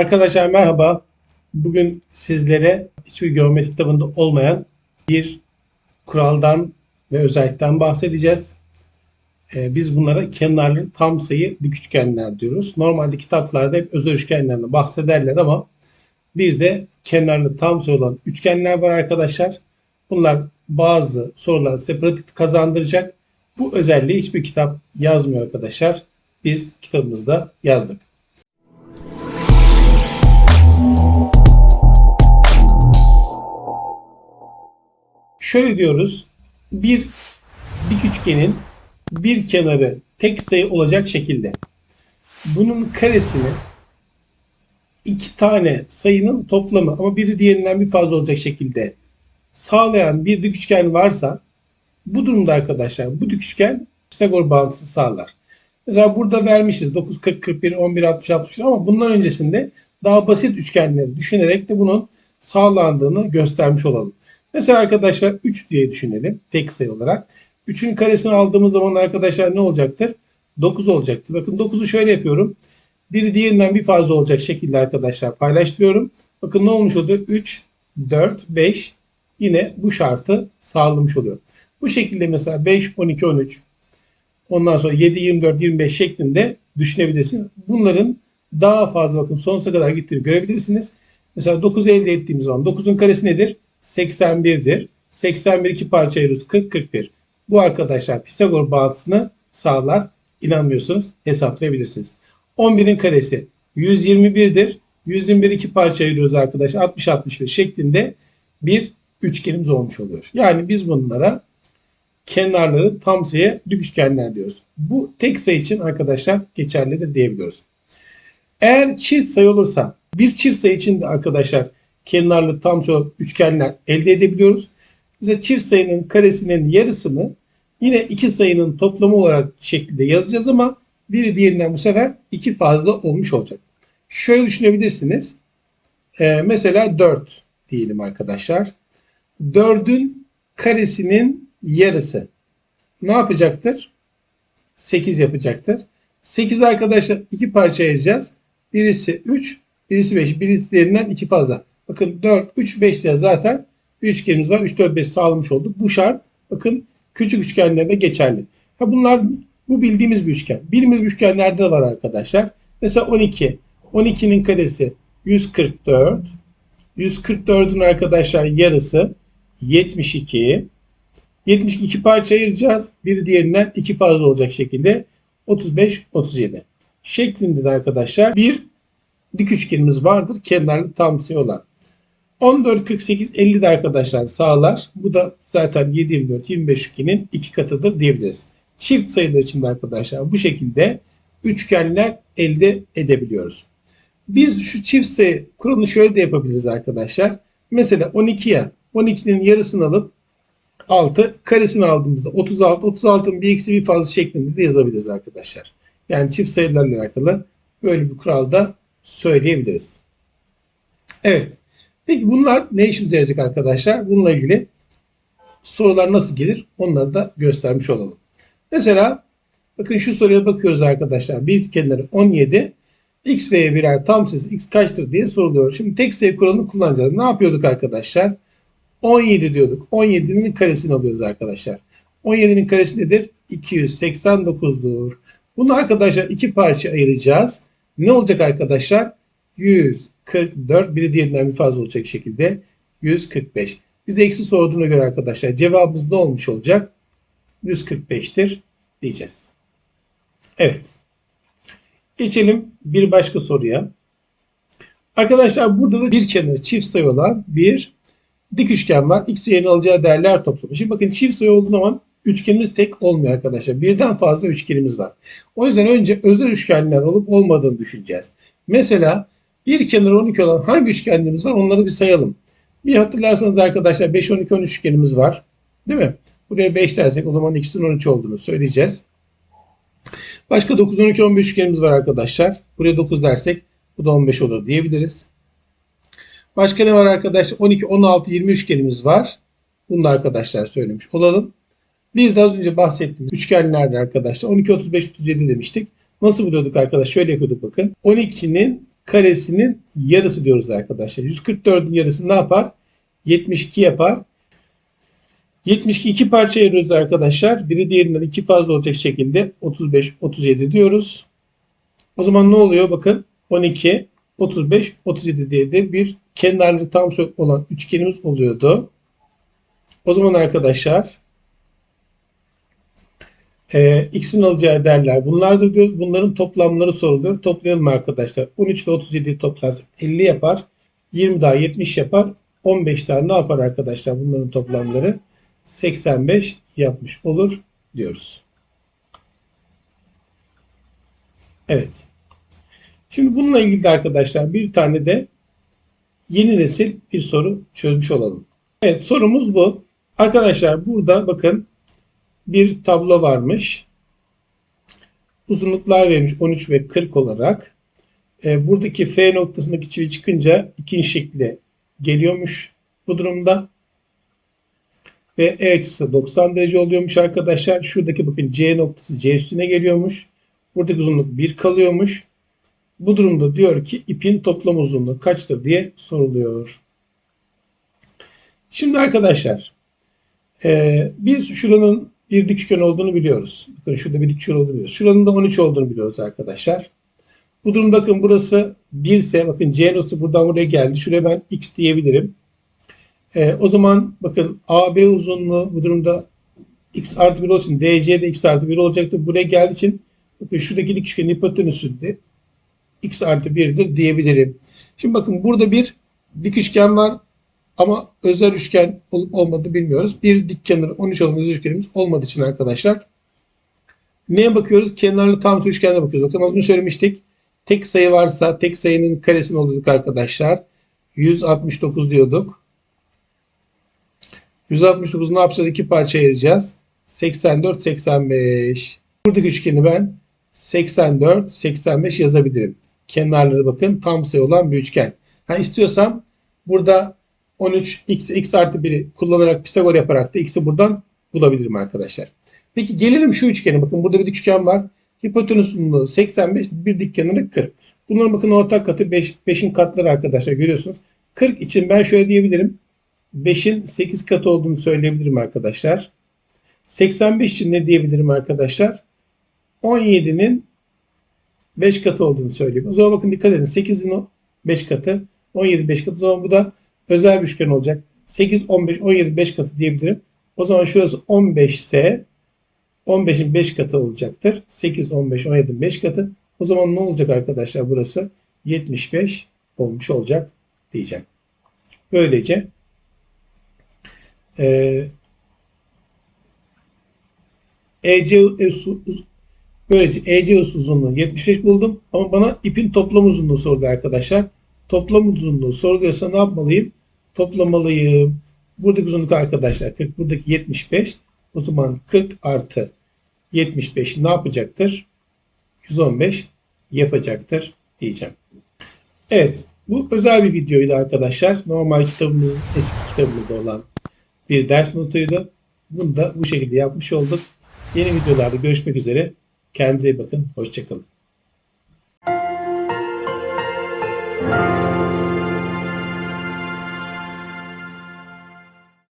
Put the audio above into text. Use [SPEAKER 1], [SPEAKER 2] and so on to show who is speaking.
[SPEAKER 1] Arkadaşlar merhaba. Bugün sizlere hiçbir geometri kitabında olmayan bir kuraldan ve özellikten bahsedeceğiz. Ee, biz bunlara kenarlı tam sayı dik üçgenler diyoruz. Normalde kitaplarda hep özel üçgenlerden bahsederler ama bir de kenarlı tam sayı olan üçgenler var arkadaşlar. Bunlar bazı sorular size pratik kazandıracak. Bu özelliği hiçbir kitap yazmıyor arkadaşlar. Biz kitabımızda yazdık. Şöyle diyoruz. Bir dik üçgenin bir kenarı tek sayı olacak şekilde. Bunun karesini iki tane sayının toplamı ama biri diğerinden bir fazla olacak şekilde sağlayan bir dik üçgen varsa bu durumda arkadaşlar bu dik üçgen Pisagor bağıntısı sağlar. Mesela burada vermişiz 9, 40, 41, 11, 60, 61 ama bundan öncesinde daha basit üçgenleri düşünerek de bunun sağlandığını göstermiş olalım. Mesela arkadaşlar 3 diye düşünelim tek sayı olarak. 3'ün karesini aldığımız zaman arkadaşlar ne olacaktır? 9 olacaktır. Bakın 9'u şöyle yapıyorum. Biri diğerinden bir fazla olacak şekilde arkadaşlar paylaştırıyorum. Bakın ne olmuş oluyor? 3, 4, 5 yine bu şartı sağlamış oluyor. Bu şekilde mesela 5, 12, 13 ondan sonra 7, 24, 25 şeklinde düşünebilirsiniz. Bunların daha fazla bakın sonsuza kadar gittiğini görebilirsiniz. Mesela 9 elde ettiğimiz zaman 9'un karesi nedir? 81'dir. 81 iki parça ayırıyoruz. 40, 41. Bu arkadaşlar Pisagor bağıntısını sağlar. İnanmıyorsunuz hesaplayabilirsiniz. 11'in karesi 121'dir. 121 iki parça ayırıyoruz arkadaşlar. 60, 61 şeklinde bir üçgenimiz olmuş oluyor. Yani biz bunlara kenarları tam sayı dik üçgenler diyoruz. Bu tek sayı için arkadaşlar geçerlidir diyebiliyoruz. Eğer çift sayı olursa bir çift sayı için de arkadaşlar kenarlı tam sayı üçgenler elde edebiliyoruz. Bize çift sayının karesinin yarısını yine iki sayının toplamı olarak şeklinde yazacağız ama biri diğerinden bu sefer iki fazla olmuş olacak. Şöyle düşünebilirsiniz. Ee, mesela 4 diyelim arkadaşlar. 4'ün karesinin yarısı ne yapacaktır? 8 yapacaktır. 8 arkadaşlar iki parça ayıracağız. Birisi 3, birisi 5. Birisi diğerinden 2 fazla. Bakın 4, 3, 5 diye zaten bir üçgenimiz var. 3, 4, 5 sağlamış olduk. Bu şart bakın küçük üçgenlerde geçerli. Ha bunlar bu bildiğimiz bir üçgen. Bildiğimiz üçgenlerde de var arkadaşlar. Mesela 12. 12'nin karesi 144. 144'ün arkadaşlar yarısı 72. 72 parça ayıracağız. Biri diğerinden iki fazla olacak şekilde 35 37 şeklinde de arkadaşlar bir dik üçgenimiz vardır. Kenarlı tam olan. 14 48 50 de arkadaşlar sağlar. Bu da zaten 7 24 25 üçgenin iki katıdır diyebiliriz. Çift sayılar için de arkadaşlar bu şekilde üçgenler elde edebiliyoruz. Biz şu çift sayı kuralını şöyle de yapabiliriz arkadaşlar. Mesela 12'ye 12'nin yarısını alıp 6 karesini aldığımızda 36 36'ın bir eksi bir fazla şeklinde de yazabiliriz arkadaşlar. Yani çift sayılarla alakalı böyle bir kuralda söyleyebiliriz. Evet. Peki bunlar ne işimize yarayacak arkadaşlar? Bununla ilgili sorular nasıl gelir onları da göstermiş olalım. Mesela bakın şu soruya bakıyoruz arkadaşlar. Bir kenarı 17 x ve birer tam sayısı x kaçtır diye soruluyor. Şimdi tek sayı kuralını kullanacağız. Ne yapıyorduk arkadaşlar? 17 diyorduk. 17'nin karesini alıyoruz arkadaşlar. 17'nin karesi nedir? 289'dur. Bunu arkadaşlar iki parça ayıracağız. Ne olacak arkadaşlar? 144 biri diğerinden bir fazla olacak şekilde 145. Bize eksi sorduğuna göre arkadaşlar cevabımız ne olmuş olacak? 145'tir diyeceğiz. Evet. Geçelim bir başka soruya. Arkadaşlar burada da bir kenarı çift sayı olan bir dik üçgen var. X yerine alacağı değerler toplamı. Şimdi bakın çift sayı olduğu zaman üçgenimiz tek olmuyor arkadaşlar. Birden fazla üçgenimiz var. O yüzden önce özel üçgenler olup olmadığını düşüneceğiz. Mesela bir kenarı 12 olan hangi üçgenlerimiz var onları bir sayalım. Bir hatırlarsanız arkadaşlar 5, 12, 13 üçgenimiz var. Değil mi? Buraya 5 dersek o zaman x'in 13 olduğunu söyleyeceğiz. Başka 9, 12, 15 üçgenimiz var arkadaşlar. Buraya 9 dersek bu da 15 olur diyebiliriz. Başka ne var arkadaşlar? 12, 16, 20 üçgenimiz var. Bunu da arkadaşlar söylemiş olalım. Bir de az önce bahsettiğimiz üçgenlerde arkadaşlar 12, 35, 37 demiştik. Nasıl buluyorduk arkadaşlar? Şöyle yapıyorduk bakın. 12'nin karesinin yarısı diyoruz arkadaşlar. 144'ün yarısı ne yapar? 72 yapar. 72 iki parça ayırıyoruz arkadaşlar. Biri diğerinden iki fazla olacak şekilde 35, 37 diyoruz. O zaman ne oluyor? Bakın 12, 35, 37 diye de bir kenarlı tam olan üçgenimiz oluyordu. O zaman arkadaşlar e, x'in alacağı değerler bunlardır diyoruz. Bunların toplamları soruluyor. Toplayalım arkadaşlar. 13 ile 37'yi toplarsak 50 yapar. 20 daha 70 yapar. 15 daha ne yapar arkadaşlar bunların toplamları? 85 yapmış olur diyoruz. Evet. Şimdi bununla ilgili arkadaşlar bir tane de yeni nesil bir soru çözmüş olalım. Evet sorumuz bu. Arkadaşlar burada bakın bir tablo varmış. Uzunluklar vermiş 13 ve 40 olarak. E, buradaki F noktasındaki çivi çıkınca ikinci şekilde geliyormuş bu durumda. Ve E açısı 90 derece oluyormuş arkadaşlar. Şuradaki bakın C noktası C üstüne geliyormuş. Buradaki uzunluk 1 kalıyormuş. Bu durumda diyor ki ipin toplam uzunluğu kaçtır diye soruluyor. Şimdi arkadaşlar e, biz şuranın bir dik üçgen olduğunu biliyoruz. Bakın şurada bir dik üçgen olduğunu biliyoruz. Şuranın da 13 olduğunu biliyoruz arkadaşlar. Bu durumda bakın burası 1 ise bakın C noktası buradan buraya geldi. Şuraya ben x diyebilirim. E, o zaman bakın AB uzunluğu bu durumda x artı 1 olsun. DC de x artı 1 olacaktır. Buraya geldiği için bakın şuradaki dik üçgenin hipotenüsü de x artı 1'dir diyebilirim. Şimdi bakın burada bir dik üçgen var ama özel üçgen olup olmadığı bilmiyoruz. Bir dik kenarı 13 olan özel üçgenimiz olmadığı için arkadaşlar neye bakıyoruz? Kenarlı tam üçgenine bakıyoruz. Bakın az önce söylemiştik. Tek sayı varsa tek sayının karesini oluyorduk arkadaşlar. 169 diyorduk. 169 ne yapacağız? İki parça ayıracağız. 84, 85. Buradaki üçgeni ben 84, 85 yazabilirim. Kenarları bakın tam sayı olan bir üçgen. Ha, istiyorsam burada 13 x, x artı 1'i kullanarak Pisagor yaparak da x'i buradan bulabilirim arkadaşlar. Peki gelelim şu üçgene. Bakın burada bir dik üçgen var. Hipotenüs uzunluğu 85, bir dik kenarı 40. Bunların bakın ortak katı 5, 5'in katları arkadaşlar görüyorsunuz. 40 için ben şöyle diyebilirim. 5'in 8 katı olduğunu söyleyebilirim arkadaşlar. 85 için ne diyebilirim arkadaşlar? 17'nin 5 katı olduğunu söyleyeyim. O zaman bakın dikkat edin. 8'in 5 katı, 17 5 katı. O zaman bu da özel bir üçgen olacak. 8, 15, 17 5 katı diyebilirim. O zaman şurası 15 ise 15'in 5 katı olacaktır. 8, 15, 17'in 5 katı. O zaman ne olacak arkadaşlar burası? 75 olmuş olacak diyeceğim. Böylece e, EC böylece EC uzunluğu 75 buldum ama bana ipin toplam uzunluğu sordu arkadaşlar. Toplam uzunluğu soruluyorsa ne yapmalıyım? Toplamalıyım. Buradaki uzunluk arkadaşlar 40, buradaki 75. O zaman 40 artı 75 ne yapacaktır? 115 yapacaktır diyeceğim. Evet bu özel bir videoydu arkadaşlar. Normal kitabımız eski kitabımızda olan bir ders notuydu. Bunu da bu şekilde yapmış olduk. Yeni videolarda görüşmek üzere. Kendinize iyi bakın. Hoşçakalın.